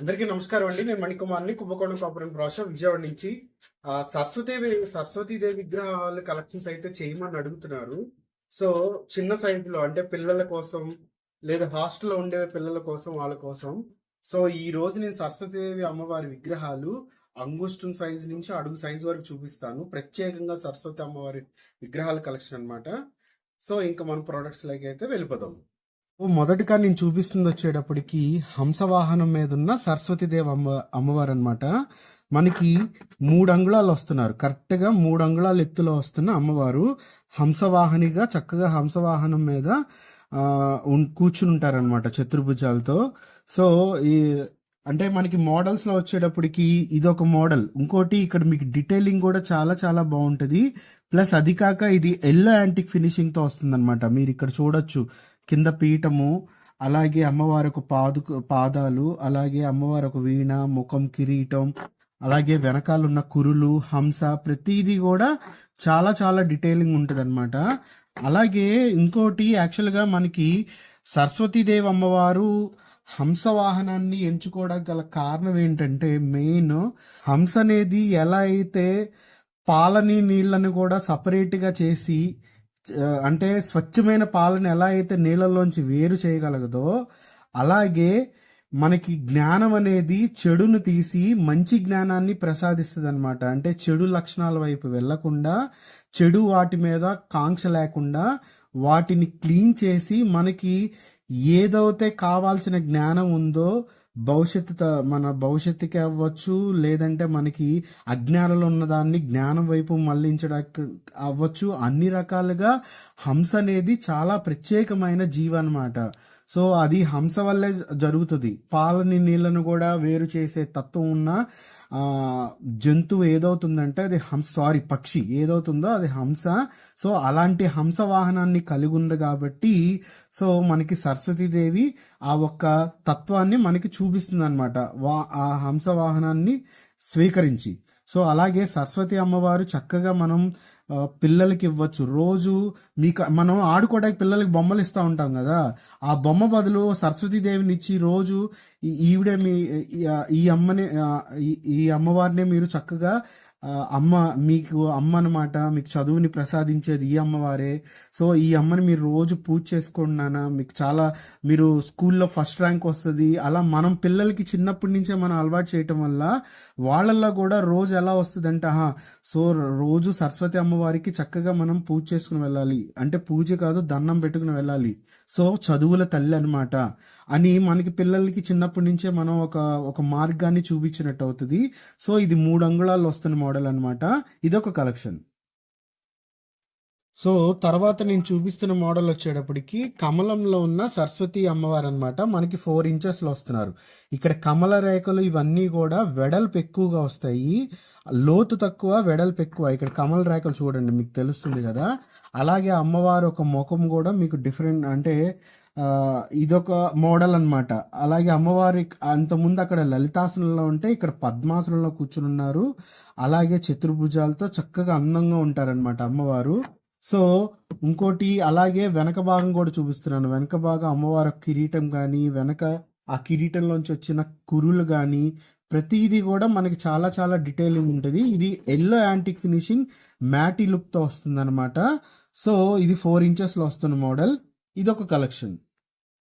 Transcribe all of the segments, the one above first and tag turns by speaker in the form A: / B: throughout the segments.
A: అందరికీ నమస్కారం అండి. నేను మణికుమార్ని కుంభకోణం కాపురం రాష్ట్రం విజయవాడ నుంచి. ఆ, సరస్వతీదేవి సరస్వతీదేవి విగ్రహాల కలెక్షన్స్ అయితే చేయమని అడుగుతున్నారు. సో చిన్న సైజులో అంటే పిల్లల కోసం లేదా హాస్టల్లో ఉండే పిల్లల కోసం వాళ్ళ కోసం. సో ఈ రోజు నేను సరస్వతీదేవి అమ్మవారి విగ్రహాలు అంగుష్టం సైజు నుంచి అడుగు సైజు వరకు చూపిస్తాను. ప్రత్యేకంగా సరస్వతి అమ్మవారి విగ్రహాల కలెక్షన్ అనమాట సో ఇంకా మన ప్రోడక్ట్స్ లైక్ అయితే వెళ్ళిపోదాం. ఓ మొదటిగా నేను చూపిస్తుంది వచ్చేటప్పటికి హంసవాహనం మీద ఉన్న సరస్వతీదేవి అమ్మ అమ్మవారు అనమాట మనకి మూడు అంగుళాలు వస్తున్నారు. కరెక్ట్గా మూడు అంగుళాల ఎత్తులో వస్తున్న అమ్మవారు హంసవాహనిగా చక్కగా హంసవాహనం మీద కూర్చుని ఉంటారనమాట చతుర్భుజాలతో సో ఈ అంటే మనకి మోడల్స్లో వచ్చేటప్పటికి ఇది ఒక మోడల్. ఇంకోటి ఇక్కడ మీకు డీటెయిలింగ్ కూడా చాలా చాలా బాగుంటుంది. ప్లస్ అది కాక ఇది ఎల్లో యాంటిక్ ఫినిషింగ్తో వస్తుందన్నమాట. మీరు ఇక్కడ చూడొచ్చు. కింద పీఠము అలాగే అమ్మవారికి పాదుకు పాదు పాదాలు అలాగే అమ్మవారికి వీణ ముఖం కిరీటం అలాగే వెనకాల ఉన్న కురులు హంస ప్రతిదీ కూడా చాలా చాలా డీటెయిలింగ్ ఉంటుంది అనమాట అలాగే ఇంకోటి యాక్చువల్గా మనకి సరస్వతీదేవి అమ్మవారు హంస వాహనాన్ని ఎంచుకోవడానికి గల కారణం ఏంటంటే మెయిన్ హంస అనేది ఎలా అయితే పాలని నీళ్ళని కూడా సపరేట్గా చేసి అంటే స్వచ్ఛమైన పాలను ఎలా అయితే నీళ్ళలోంచి వేరు చేయగలగదో అలాగే మనకి జ్ఞానం అనేది చెడును తీసి మంచి జ్ఞానాన్ని ప్రసాదిస్తుంది అనమాట అంటే చెడు లక్షణాల వైపు వెళ్ళకుండా చెడు వాటి మీద కాంక్ష లేకుండా వాటిని క్లీన్ చేసి మనకి ఏదైతే కావాల్సిన జ్ఞానం ఉందో భవిష్యత్తు మన భవిష్యత్తుకి అవ్వచ్చు లేదంటే మనకి అజ్ఞానంలో ఉన్నదాన్ని జ్ఞానం వైపు మళ్ళించడానికి అవ్వచ్చు. అన్ని రకాలుగా హంస అనేది చాలా ప్రత్యేకమైన జీవ అన్నమాట సో అది హంస వల్లే జరుగుతుంది. పాలని నీళ్ళను కూడా వేరు చేసే తత్వం ఉన్న జంతువు ఏదవుతుందంటే అది హంస సారీ పక్షి ఏదవుతుందో అది హంస. సో అలాంటి హంస వాహనాన్ని కలిగి ఉంది కాబట్టి సో మనకి సరస్వతీదేవి ఆ ఒక్క తత్వాన్ని మనకి చూపిస్తుంది అనమాట వా ఆ హంస వాహనాన్ని స్వీకరించి. సో అలాగే సరస్వతి అమ్మవారు చక్కగా మనం పిల్లలకి ఇవ్వచ్చు. రోజు మీకు మనం ఆడుకోవడానికి పిల్లలకి బొమ్మలు ఇస్తూ ఉంటాం కదా. ఆ బొమ్మ బదులు సరస్వతీదేవిని ఇచ్చి రోజు ఈ- ఈవిడే మీ ఈ- అమ్మని ఈ- అమ్మవారిని అమ్మవారినే మీరు చక్కగా అమ్మ మీకు అమ్మ అనమాట మీకు చదువుని ప్రసాదించేది ఈ అమ్మవారే. సో ఈ అమ్మని మీరు రోజు పూజ చేసుకున్నానా మీకు చాలా మీరు స్కూల్లో ఫస్ట్ ర్యాంక్ వస్తుంది. అలా మనం పిల్లలకి చిన్నప్పటి నుంచే మనం అలవాటు చేయటం వల్ల వాళ్ళల్లో కూడా రోజు ఎలా వస్తుందంటే ఆహా సో రోజు సరస్వతి అమ్మవారికి చక్కగా మనం పూజ చేసుకుని వెళ్ళాలి. అంటే పూజ కాదు దండం పెట్టుకుని వెళ్ళాలి. సో చదువుల తల్లి అనమాట అని మనకి పిల్లలకి చిన్నప్పటి నుంచే మనం ఒక ఒక మార్గాన్ని చూపించినట్టు అవుతుంది. సో ఇది మూడు అంగుళాలు వస్తున్న మోడల్ అనమాట ఇదొక కలెక్షన్. సో తర్వాత నేను చూపిస్తున్న మోడల్ వచ్చేటప్పటికి కమలంలో ఉన్న సరస్వతి అమ్మవారు అనమాట మనకి ఫోర్ ఇంచెస్లో వస్తున్నారు. ఇక్కడ కమల రేఖలు ఇవన్నీ కూడా వెడల్పు ఎక్కువగా వస్తాయి. లోతు తక్కువ వెడల్పు ఎక్కువ. ఇక్కడ కమల రేఖలు చూడండి మీకు తెలుస్తుంది కదా. అలాగే అమ్మవారు ఒక ముఖం కూడా మీకు డిఫరెంట్ అంటే ఇదొక మోడల్ అనమాట అలాగే అమ్మవారి అంతకుముందు అక్కడ లలితాసనంలో ఉంటే ఇక్కడ పద్మాసనంలో కూర్చుని ఉన్నారు అలాగే చతుర్భుజాలతో చక్కగా అందంగా ఉంటారనమాట అమ్మవారు. సో ఇంకోటి అలాగే వెనక భాగం కూడా చూపిస్తున్నాను. వెనక భాగం అమ్మవారి కిరీటం కానీ వెనక ఆ కిరీటంలోంచి వచ్చిన కురులు కానీ ప్రతిదీ కూడా మనకి చాలా చాలా డీటెయిలింగ్ ఉంటుంది. ఇది ఎల్లో యాంటిక్ ఫినిషింగ్ మ్యాటీ లుక్తో వస్తుంది అనమాట సో ఇది ఫోర్ ఇంచెస్లో వస్తున్న మోడల్. ఇదొక కలెక్షన్.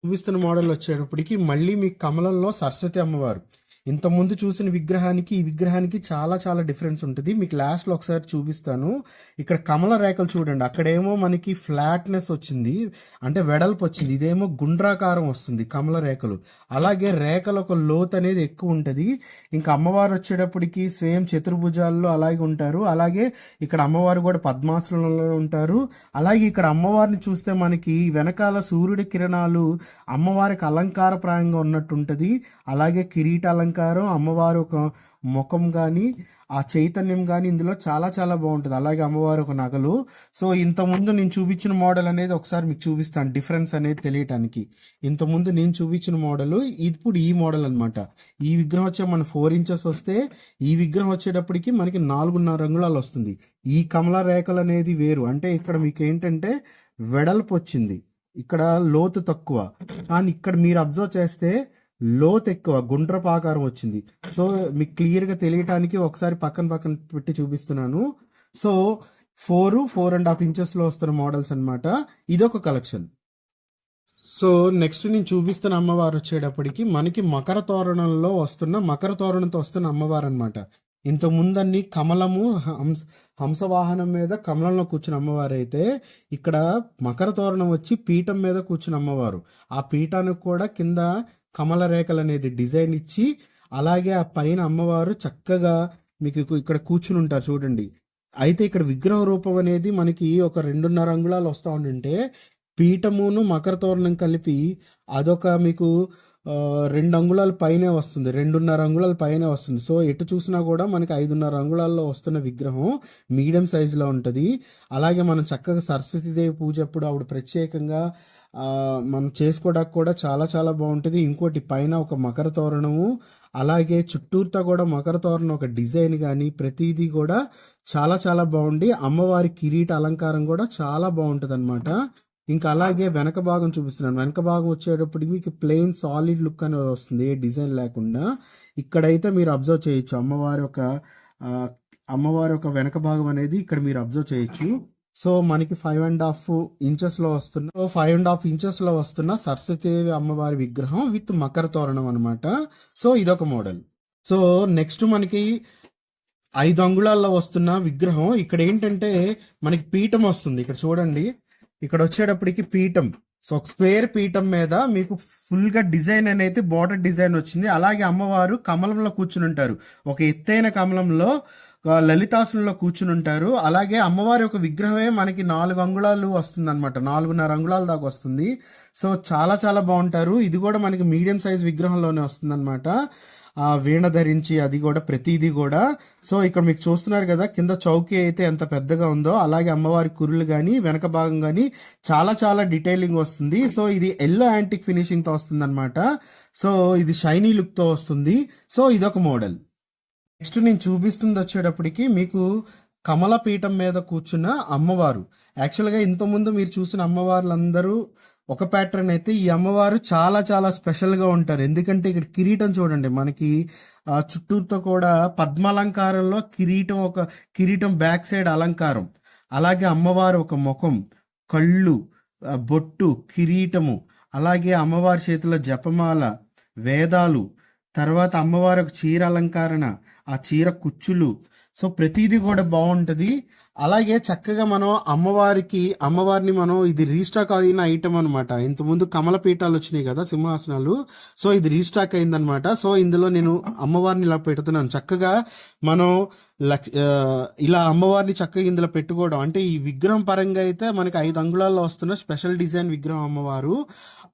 A: చూపిస్తున్న మోడల్ వచ్చేటప్పటికి మళ్ళీ మీ కమలంలో సరస్వతి అమ్మవారు. ఇంతకుముందు చూసిన విగ్రహానికి ఈ విగ్రహానికి చాలా చాలా డిఫరెన్స్ ఉంటుంది. మీకు లాస్ట్లో ఒకసారి చూపిస్తాను. ఇక్కడ కమల రేఖలు చూడండి. అక్కడేమో మనకి ఫ్లాట్నెస్ వచ్చింది. అంటే వెడల్పు వచ్చింది. ఇదేమో గుండ్రాకారం వస్తుంది కమల రేఖలు. అలాగే రేఖలు ఒక లోత్ అనేది ఎక్కువ ఉంటుంది. ఇంకా అమ్మవారు వచ్చేటప్పటికి స్వయం చతుర్భుజాల్లో అలాగే ఉంటారు. అలాగే ఇక్కడ అమ్మవారు కూడా పద్మాసనంలో ఉంటారు. అలాగే ఇక్కడ అమ్మవారిని చూస్తే మనకి వెనకాల సూర్యుడి కిరణాలు అమ్మవారికి అలంకారప్రాయంగా ఉన్నట్టు ఉంటుంది. అలాగే కిరీట అలంకారం అమ్మవారు ఒక ముఖం కానీ ఆ చైతన్యం కానీ ఇందులో చాలా చాలా బాగుంటుంది. అలాగే అమ్మవారు ఒక నగలు. సో ఇంతకుముందు నేను చూపించిన మోడల్ అనేది ఒకసారి మీకు చూపిస్తాను. డిఫరెన్స్ అనేది తెలియటానికి. ఇంతకుముందు నేను చూపించిన మోడల్ ఇప్పుడు ఈ మోడల్ అనమాట ఈ విగ్రహం వచ్చే మన ఫోర్ ఇంచెస్ వస్తే ఈ విగ్రహం వచ్చేటప్పటికి మనకి నాలుగున్నర అంగుళాలు వస్తుంది. ఈ కమల రేఖలు అనేది వేరు. అంటే ఇక్కడ మీకు ఏంటంటే వెడల్పు వచ్చింది. ఇక్కడ లోతు తక్కువ. కానీ ఇక్కడ మీరు అబ్జర్వ్ చేస్తే లోత్ ఎక్కువ గుండ్రపాకారం వచ్చింది. సో మీకు క్లియర్గా తెలియటానికి ఒకసారి పక్కన పక్కన పెట్టి చూపిస్తున్నాను. So four four and half ఇంచెస్లో వస్తున్న మోడల్స్ అన్నమాట. ఇదొక కలెక్షన్. సో నెక్స్ట్ నేను చూపిస్తున్న అమ్మవారు వచ్చేటప్పటికి మనకి మకర తోరణంలో వస్తున్న మకర తోరణంతో వస్తున్న అమ్మవారు అనమాట ఇంత ముందన్ని కమలము హంస హంసవాహనం మీద కమలంలో కూర్చున్న అమ్మవారు అయితే ఇక్కడ మకర తోరణం వచ్చి పీఠం మీద కూర్చున్న అమ్మవారు. ఆ పీఠానికి కూడా కింద కమల రేఖలు అనేది డిజైన్ ఇచ్చి అలాగే ఆ పైన అమ్మవారు చక్కగా మీకు ఇక్కడ కూర్చుని ఉంటారు చూడండి. అయితే ఇక్కడ విగ్రహ రూపం అనేది మనకి ఒక రెండున్నర అంగుళాలు వస్తూ ఉండింటే పీఠమును మకర తోరణం కలిపి అదొక మీకు రెండు అంగుళాల పైనే వస్తుంది. రెండున్నర అంగుళాల పైనే వస్తుంది. సో ఎటు చూసినా కూడా మనకి ఐదున్నర అంగుళాల్లో వస్తున్న విగ్రహం మీడియం సైజులో ఉంటుంది. అలాగే మనం చక్కగా సరస్వతీదేవి పూజ అప్పుడు ఆవిడ ప్రత్యేకంగా మనం చేసుకోవడానికి కూడా చాలా చాలా బాగుంటుంది. ఇంకోటి పైన ఒక మకర తోరణము అలాగే చుట్టూరుతో కూడా మకర తోరణం ఒక డిజైన్ కానీ ప్రతిదీ కూడా చాలా చాలా బాగుండి. అమ్మవారి కిరీట అలంకారం కూడా చాలా బాగుంటుంది అనమాట ఇంకా అలాగే వెనక భాగం చూపిస్తున్నాను. వెనక భాగం వచ్చేటప్పటికి మీకు ప్లెయిన్ సాలిడ్ లుక్ అనేది వస్తుంది ఏ డిజైన్ లేకుండా. ఇక్కడైతే మీరు అబ్జర్వ్ చేయొచ్చు. అమ్మవారి ఒక అమ్మవారి ఒక వెనక భాగం అనేది ఇక్కడ మీరు అబ్జర్వ్ చేయొచ్చు. సో మనకి ఫైవ్ అండ్ హాఫ్ ఇంచెస్లో వస్తున్న ఫైవ్ అండ్ హాఫ్ ఇంచెస్లో వస్తున్న సరస్వతీదేవి అమ్మవారి విగ్రహం విత్ మకర తోరణం అనమాట సో ఇదొక మోడల్. సో నెక్స్ట్ మనకి ఐదు అంగుళాల్లో వస్తున్న విగ్రహం ఇక్కడ ఏంటంటే మనకి పీఠం వస్తుంది. ఇక్కడ చూడండి ఇక్కడ వచ్చేటప్పటికి పీఠం. సో ఒక స్క్వేర్ పీఠం మీద మీకు ఫుల్గా డిజైన్ అనేది బార్డర్ డిజైన్ వచ్చింది. అలాగే అమ్మవారు కమలంలో కూర్చుని ఉంటారు. ఒక ఎత్తైన కమలంలో లలితాసనంలో కూర్చుని ఉంటారు అలాగే అమ్మవారి యొక్క విగ్రహమే మనకి నాలుగు అంగుళాలు వస్తుంది అనమాట నాలుగున్నర అంగుళాల దాకా వస్తుంది. సో చాలా చాలా బాగుంటారు. ఇది కూడా మనకి మీడియం సైజ్ విగ్రహంలోనే వస్తుందన్నమాట. ఆ వీణ ధరించి అది కూడా ప్రతిదీ కూడా. సో ఇక్కడ మీకు చూస్తున్నారు కదా కింద చౌకీ అయితే ఎంత పెద్దగా ఉందో అలాగే అమ్మవారి కురులు కానీ వెనక భాగం కానీ చాలా చాలా డీటెయిలింగ్ వస్తుంది. సో ఇది ఎల్లో యాంటిక్ ఫినిషింగ్తో వస్తుంది అనమాట సో ఇది షైనీ లుక్తో వస్తుంది. సో ఇదొక మోడల్. నెక్స్ట్ నేను చూపిస్తుంది వచ్చేటప్పటికి మీకు కమల పీఠం మీద కూర్చున్న అమ్మవారు. యాక్చువల్గా ఇంతకుముందు మీరు చూసిన అమ్మవార్లందరూ ఒక ప్యాటర్న్ అయితే ఈ అమ్మవారు చాలా చాలా స్పెషల్గా ఉంటారు. ఎందుకంటే ఇక్కడ కిరీటం చూడండి మనకి చుట్టూరుతో చుట్టూతో కూడా పద్మాలంకారంలో కిరీటం ఒక కిరీటం బ్యాక్ సైడ్ అలంకారం. అలాగే అమ్మవారు ఒక ముఖం కళ్ళు బొట్టు కిరీటము అలాగే అమ్మవారి చేతిలో జపమాల వేదాలు తర్వాత అమ్మవారి ఒక చీర అలంకరణ ఆ చీర కుచ్చులు. సో ప్రతిదీ కూడా బాగుంటుంది. అలాగే చక్కగా మనం అమ్మవారికి అమ్మవారిని మనం ఇది రీస్టాక్ అయిన ఐటమ్ అనమాట ఇంతకుముందు కమల పీఠాలు వచ్చినాయి కదా సింహాసనాలు. సో ఇది రీస్టాక్ అయిందనమాట సో ఇందులో నేను అమ్మవారిని ఇలా పెడుతున్నాను. చక్కగా మనం లక్ ఇలా అమ్మవారిని చక్కగా ఇందులో పెట్టుకోవడం. అంటే ఈ విగ్రహం పరంగా అయితే మనకి ఐదు అంగుళాల్లో వస్తున్న స్పెషల్ డిజైన్ విగ్రహం అమ్మవారు.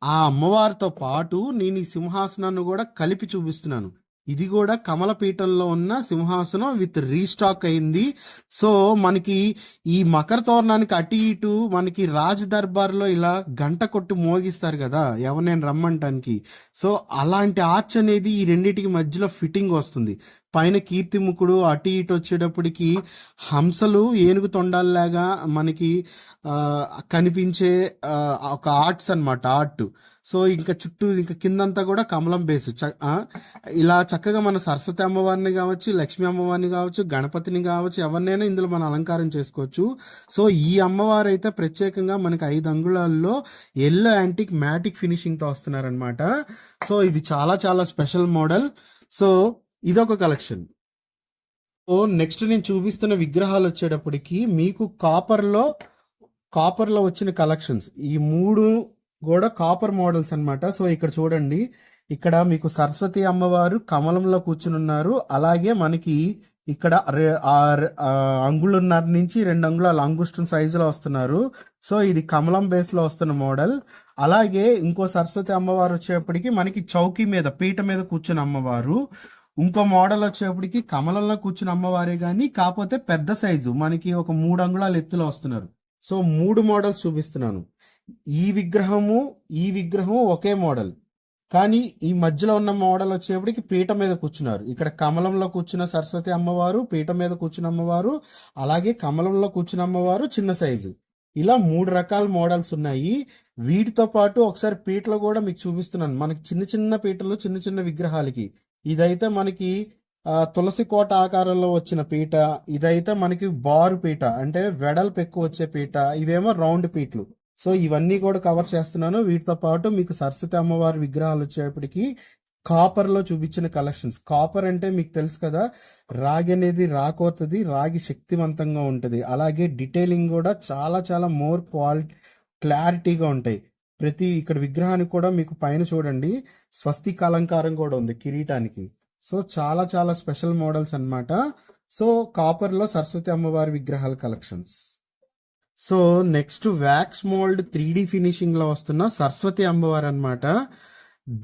A: ఆ అమ్మవారితో పాటు నేను ఈ సింహాసనాన్ని కూడా కలిపి చూపిస్తున్నాను. ఇది కూడా కమలపీఠంలో ఉన్న సింహాసనం విత్ రీస్టాక్ అయింది. సో మనకి ఈ మకర తోరణానికి అటు ఇటు మనకి రాజ్ దర్బార్లో ఇలా గంట కొట్టి మోగిస్తారు కదా ఎవరినైనా రమ్మంటానికి. సో అలాంటి ఆర్చ్ అనేది ఈ రెండింటికి మధ్యలో ఫిట్టింగ్ వస్తుంది. పైన కీర్తిముఖుడు అటు ఇటు వచ్చేటప్పటికి హంసలు ఏనుగు తొండాల్లాగా మనకి కనిపించే ఒక ఆర్ట్స్ అన్నమాట ఆర్ట్. సో ఇంకా చుట్టూ ఇంకా కిందంతా కూడా కమలం బేస్ చ- ఇలా చక్కగా మన సరస్వతి అమ్మవారిని కావచ్చు లక్ష్మీ అమ్మవారిని కావచ్చు గణపతిని కావచ్చు ఎవరినైనా ఇందులో మనం అలంకారం చేసుకోవచ్చు. సో ఈ అమ్మవారు అయితే ప్రత్యేకంగా మనకి ఐదు అంగుళాల్లో ఎల్లో యాంటిక్ మ్యాటిక్ ఫినిషింగ్తో వస్తున్నారనమాట సో ఇది చాలా చాలా స్పెషల్ మోడల్. సో ఇదొక కలెక్షన్. సో నెక్స్ట్ నేను చూపిస్తున్న విగ్రహాలు వచ్చేటప్పటికి మీకు కాపర్లో కాపర్లో వచ్చిన కలెక్షన్స్. ఈ మూడు కూడా కాపర్ మోడల్స్ అనమాట సో ఇక్కడ చూడండి. ఇక్కడ మీకు సరస్వతి అమ్మవారు కమలంలో కూర్చుని ఉన్నారు అలాగే మనకి ఇక్కడ రె- అంగుళన్నర నుంచి రెండు అంగుళాల అంగుష్టం సైజులో వస్తున్నారు. సో ఇది కమలం బేస్లో వస్తున్న మోడల్ అలాగే ఇంకో సరస్వతి అమ్మవారు వచ్చేప్పటికి మనకి చౌకీ మీద పీట మీద కూర్చున్న అమ్మవారు. ఇంకో మోడల్ వచ్చేప్పటికి కమలంలో కూర్చున్న అమ్మవారే కానీ కాకపోతే పెద్ద సైజు మనకి ఒక మూడు అంగుళాల ఎత్తులో వస్తున్నారు. సో మూడు మోడల్స్ చూపిస్తున్నాను. ఈ విగ్రహము ఈ విగ్రహం ఒకే మోడల్. కానీ ఈ మధ్యలో ఉన్న మోడల్ వచ్చేప్పటికి పీట మీద కూర్చున్నారు. ఇక్కడ కమలంలో కూర్చున్న సరస్వతి అమ్మవారు పీట మీద కూర్చున్న అమ్మవారు అలాగే కమలంలో కూర్చున్న అమ్మవారు చిన్న సైజు. ఇలా మూడు రకాల మోడల్స్ ఉన్నాయి. వీటితో పాటు ఒకసారి పీటలు కూడా మీకు చూపిస్తున్నాను. మనకి చిన్న చిన్న పీటలు చిన్న చిన్న విగ్రహాలకి. ఇదైతే మనకి తులసి కోట ఆకారంలో వచ్చిన పీట ఇదైతే మనకి బారు పీట అంటే వెడల్పు ఎక్కువ వచ్చే పీట ఇవేమో రౌండ్ పీటలు సో ఇవన్నీ కూడా కవర్ చేస్తున్నాను. వీటితో పాటు మీకు సరస్వతి అమ్మవారి విగ్రహాలు వచ్చేప్పటికి కాపర్లో చూపించిన కలెక్షన్స్ కాపర్ అంటే మీకు తెలుసు కదా రాగి అనేది రాకోతుంది రాగి శక్తివంతంగా ఉంటుంది. అలాగే డీటెయిలింగ్ కూడా చాలా చాలా మోర్ క్వాలిటీ క్లారిటీగా ఉంటాయి. ప్రతి ఇక్కడ విగ్రహానికి కూడా మీకు పైన చూడండి స్వస్తిక అలంకారం కూడా ఉంది కిరీటానికి. సో చాలా చాలా స్పెషల్ మోడల్స్ అన్నమాట. సో కాపర్లో సరస్వతి అమ్మవారి విగ్రహాల collections so next wax mold three D ఫినిషింగ్లో వస్తున్న సరస్వతి అమ్మవారు అనమాట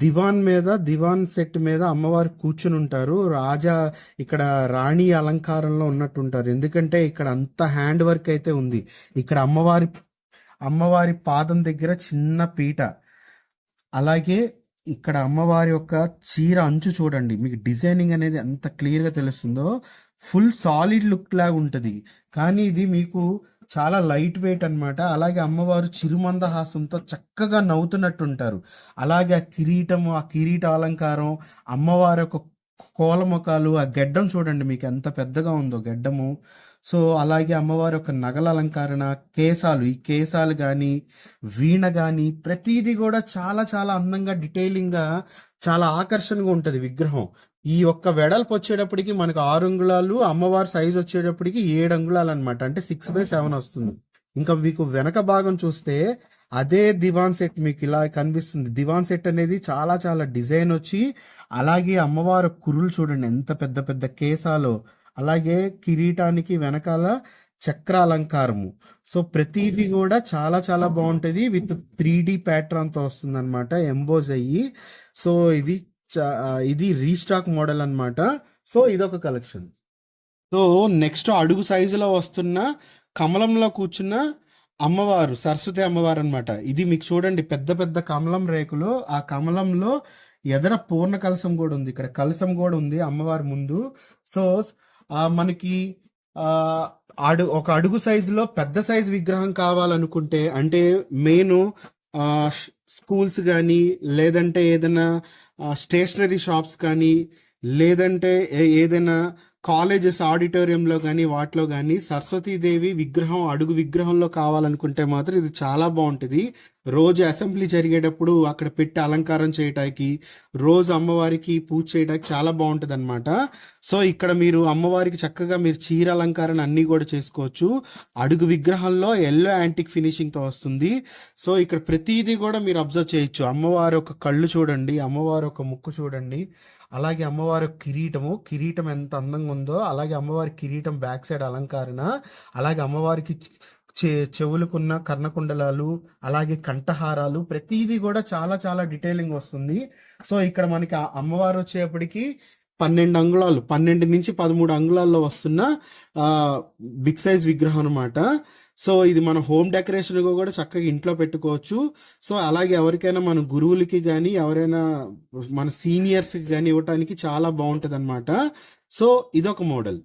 A: దివాన్ మీద దివాన్ సెట్ మీద అమ్మవారు కూర్చుని ఉంటారు. రాజా ఇక్కడ రాణి అలంకారంలో ఉన్నట్టు ఉంటారు ఎందుకంటే ఇక్కడ అంత హ్యాండ్ వర్క్ అయితే ఉంది. ఇక్కడ అమ్మవారి అమ్మవారి పాదం దగ్గర చిన్న పీట. అలాగే ఇక్కడ అమ్మవారి యొక్క చీర అంచు చూడండి. మీకు డిజైనింగ్ అనేది ఎంత క్లియర్గా తెలుస్తుందో ఫుల్ సాలిడ్ లుక్ లాగా ఉంటుంది. కానీ ఇది మీకు చాలా లైట్ వెయిట్ అనమాట అలాగే అమ్మవారు చిరుమందహాసంతో చక్కగా నవ్వుతున్నట్టు ఉంటారు అలాగే ఆ కిరీటం ఆ కిరీట అలంకారం అమ్మవారి యొక్క కోలముఖాలు ఆ గెడ్డం చూడండి మీకు ఎంత పెద్దగా ఉందో గెడ్డము. సో అలాగే అమ్మవారి యొక్క నగల అలంకరణ కేశాలు ఈ కేశాలు కానీ వీణ కానీ ప్రతిదీ కూడా చాలా చాలా అందంగా డిటైలింగ్గా చాలా ఆకర్షణగా ఉంటుంది విగ్రహం. ఈ ఒక్క వెడల్పు వచ్చేటప్పటికి మనకు ఆరు అంగుళాలు అమ్మవారి సైజ్ వచ్చేటప్పటికి ఏడు అంగుళాలు అనమాట అంటే సిక్స్ బై సెవెన్ వస్తుంది. ఇంకా మీకు వెనక భాగం చూస్తే అదే దివాన్ సెట్ మీకు ఇలా కనిపిస్తుంది. దివాన్ సెట్ అనేది చాలా చాలా డిజైన్ వచ్చి అలాగే అమ్మవారి కురులు చూడండి ఎంత పెద్ద పెద్ద కేసాలో అలాగే కిరీటానికి వెనకాల చక్ర అలంకారము సో ప్రతిదీ కూడా చాలా చాలా బాగుంటుంది. విత్ త్రీ డి ప్యాటర్న్తో వస్తుంది అనమాట ఎంబోజ్ అయ్యి. సో ఇది ఇది రీస్టాక్ మోడల్ అనమాట సో ఇదొక కలెక్షన్. సో నెక్స్ట్ అడుగు సైజులో వస్తున్న కమలంలో కూర్చున్న అమ్మవారు సరస్వతి అమ్మవారు అనమాట ఇది మీకు చూడండి పెద్ద పెద్ద కమలం రేకులు. ఆ కమలంలో ఎదర పూర్ణ కలసం కూడా ఉంది. ఇక్కడ కలసం కూడా ఉంది అమ్మవారి ముందు. సో మనకి అడు ఒక అడుగు సైజులో పెద్ద సైజు విగ్రహం కావాలనుకుంటే అంటే మెయిన్ స్కూల్స్ కానీ లేదంటే ఏదైనా స్టేషనరీ షాప్స్ కానీ లేదంటే ఏదైనా కాలేజెస్ ఆడిటోరియంలో కానీ వాటిలో కానీ సరస్వతీదేవి విగ్రహం అడుగు విగ్రహంలో కావాలనుకుంటే మాత్రం ఇది చాలా బాగుంటుంది. రోజు అసెంబ్లీ జరిగేటప్పుడు అక్కడ పెట్టి అలంకారం చేయటానికి రోజు అమ్మవారికి పూజ చేయడానికి చాలా బాగుంటుంది అనమాట సో ఇక్కడ మీరు అమ్మవారికి చక్కగా మీరు చీర అలంకారం అన్నీ కూడా చేసుకోవచ్చు. అడుగు విగ్రహంలో ఎల్లో యాంటిక్ ఫినిషింగ్తో వస్తుంది. సో ఇక్కడ ప్రతిదీ కూడా మీరు అబ్జర్వ్ చేయొచ్చు. అమ్మవారి ఒక కళ్ళు చూడండి అమ్మవారి ఒక ముక్కు చూడండి. అలాగే అమ్మవారి కిరీటము కిరీటం ఎంత అందంగా ఉందో అలాగే అమ్మవారి కిరీటం బ్యాక్ సైడ్ అలంకారణ అలాగే అమ్మవారికి చె చెవులకున్న కర్ణకుండలాలు అలాగే కంఠహారాలు ప్రతిదీ కూడా చాలా చాలా డీటెయిలింగ్ వస్తుంది. సో ఇక్కడ మనకి అమ్మవారు వచ్చేప్పటికి పన్నెండు అంగుళాలు పన్నెండు నుంచి పదమూడు అంగుళాల్లో వస్తున్న బిగ్ సైజ్ విగ్రహం అనమాట సో ఇది మన హోమ్ డెకరేషన్ కూడా చక్కగా ఇంట్లో పెట్టుకోవచ్చు. సో అలాగే ఎవరికైనా మన గురువులకి కానీ ఎవరైనా మన సీనియర్స్కి కానీ ఇవ్వటానికి చాలా బాగుంటుంది అనమాట సో ఇదొక మోడల్.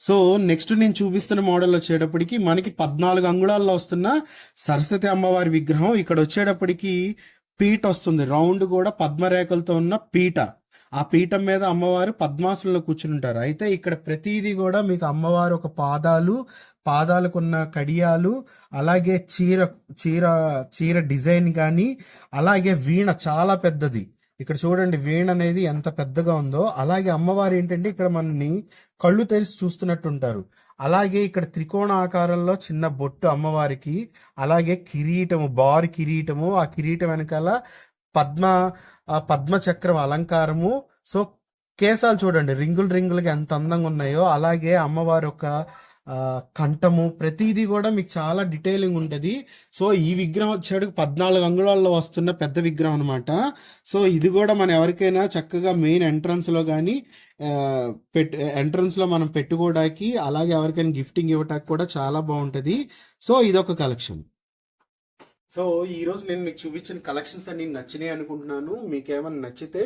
A: సో నెక్స్ట్ నేను చూపిస్తున్న మోడల్ వచ్చేటప్పటికి మనకి పద్నాలుగు అంగుళాల్లో వస్తున్న సరస్వతి అమ్మవారి విగ్రహం. ఇక్కడ వచ్చేటప్పటికి పీట వస్తుంది. రౌండ్ కూడా పద్మరేఖలతో ఉన్న పీట. ఆ పీఠం మీద అమ్మవారు పద్మాసనంలో కూర్చుని ఉంటారు. అయితే ఇక్కడ ప్రతిదీ కూడా మీకు అమ్మవారు ఒక పాదాలు పాదాలకున్న కడియాలు అలాగే చీర చీర చీర డిజైన్ కానీ అలాగే వీణ చాలా పెద్దది. ఇక్కడ చూడండి వీణ అనేది ఎంత పెద్దగా ఉందో. అలాగే అమ్మవారు ఏంటంటే ఇక్కడ మనని కళ్ళు తెరిచి చూస్తున్నట్టుంటారు. అలాగే ఇక్కడ త్రికోణ ఆకారంలో చిన్న బొట్టు అమ్మవారికి అలాగే కిరీటము బారు కిరీటము ఆ కిరీటం వెనకాల పద్మ పద్మ చక్రం అలంకారము. సో కేసాలు చూడండి రింగులు రింగులుగా ఎంత అందంగా ఉన్నాయో. అలాగే అమ్మవారి యొక్క కంఠము ప్రతిదీ కూడా మీకు చాలా డీటెయిలింగ్ ఉంటుంది. సో ఈ విగ్రహం వచ్చేటికి పద్నాలుగు అంగుళాల్లో వస్తున్న పెద్ద విగ్రహం అనమాట సో ఇది కూడా మనం ఎవరికైనా చక్కగా మెయిన్ ఎంట్రన్స్లో కానీ పెట్ ఎంట్రన్స్లో మనం పెట్టుకోవడానికి అలాగే ఎవరికైనా గిఫ్టింగ్ ఇవ్వడానికి కూడా చాలా బాగుంటుంది. సో ఇదొక కలెక్షన్ సో ఈరోజు నేను మీకు చూపించిన కలెక్షన్స్ అన్ని నచ్చినాయి అనుకుంటున్నాను. మీకు ఏమైనా నచ్చితే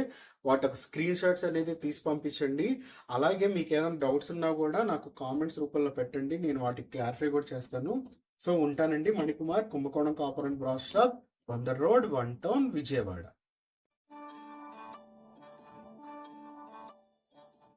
A: వాటి స్క్రీన్ షాట్స్ అనేది తీసి పంపించండి. అలాగే మీకు ఏమైనా డౌట్స్ ఉన్నా కూడా నాకు కామెంట్స్ రూపంలో పెట్టండి. నేను వాటికి క్లారిఫై కూడా చేస్తాను. సో ఉంటానండి Manikumar Kumbakonam copper and brass shop వంద రోడ్ వన్ టౌన్ విజయవాడ.